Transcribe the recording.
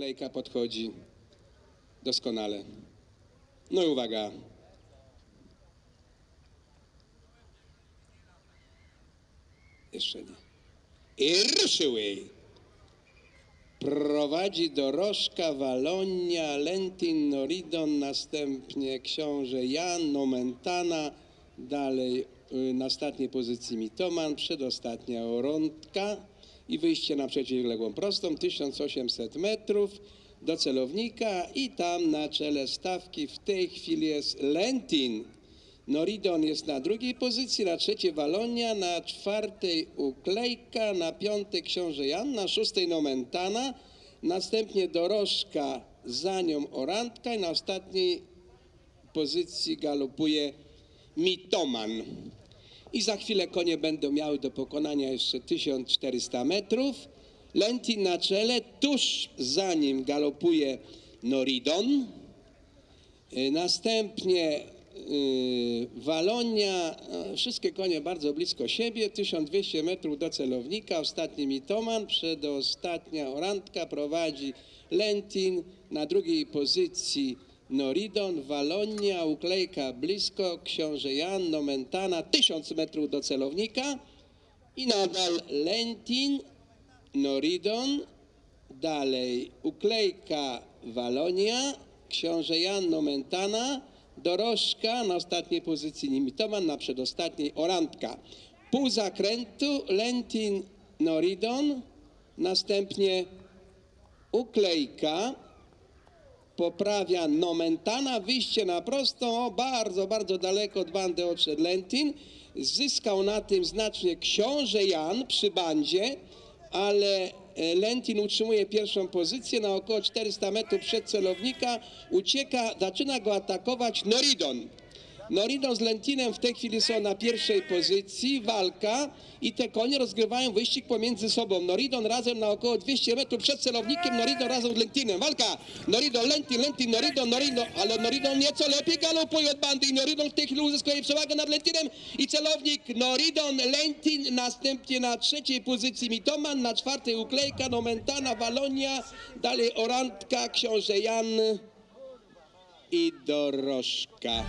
Uklejka podchodzi doskonale. No i uwaga. Jeszcze nie. I ruszyły. Prowadzi dorożka Walonia, Lentin, Noridon, następnie książę Jan, Nomentana, dalej y, na ostatniej pozycji Mitoman, przedostatnia Orątka i wyjście na przeciwległą prostą, 1800 metrów do celownika i tam na czele stawki w tej chwili jest Lentin. Noridon jest na drugiej pozycji, na trzeciej Walonia, na czwartej Uklejka, na piątej Książę Jan, na szóstej Nomentana, następnie Dorożka, za nią Orantka i na ostatniej pozycji galopuje Mitoman. I za chwilę konie będą miały do pokonania jeszcze 1400 metrów. Lentin na czele, tuż za nim galopuje Noridon. Y, Następnie y, Walonia, y, wszystkie konie bardzo blisko siebie, 1200 metrów do celownika, ostatni Mitoman, przedostatnia Orantka prowadzi Lentin, na drugiej pozycji Noridon, Walonia, Uklejka blisko, Książę Jan, Nomentana, 1000 metrów do celownika i nadal Lentin, Noridon, Dalej Uklejka Walonia, Książę Jan Nomentana, Dorożka na ostatniej pozycji Nimitoman, na przedostatniej Orantka. Pół zakrętu Lentin Noridon, następnie Uklejka, poprawia Nomentana, wyjście na prostą, o, bardzo, bardzo daleko od bandy odszedł Lentin. Zyskał na tym znacznie książę Jan przy bandzie, ale e, Lentin utrzymuje pierwszą pozycję na około 400 metrów przed celownika. Ucieka, zaczyna go atakować Noridon. Noridon z Lentinem w tej chwili są na pierwszej pozycji, walka i te konie rozgrywają wyścig pomiędzy sobą. Noridon razem na około 200 metrów przed celownikiem, Noridon razem z Lentinem. Walka! Noridon, Lentin, Lentin, Noridon, Noridon, ale Noridon nieco lepiej galopuje od bandy i Noridon w tej chwili uzyskuje przewagę nad Lentinem i celownik Noridon, Lentin, następnie na trzeciej pozycji Mitoman, na czwartej Uklejka, Nomentana, Walonia, dalej Orantka, Książę Jan i Dorożka.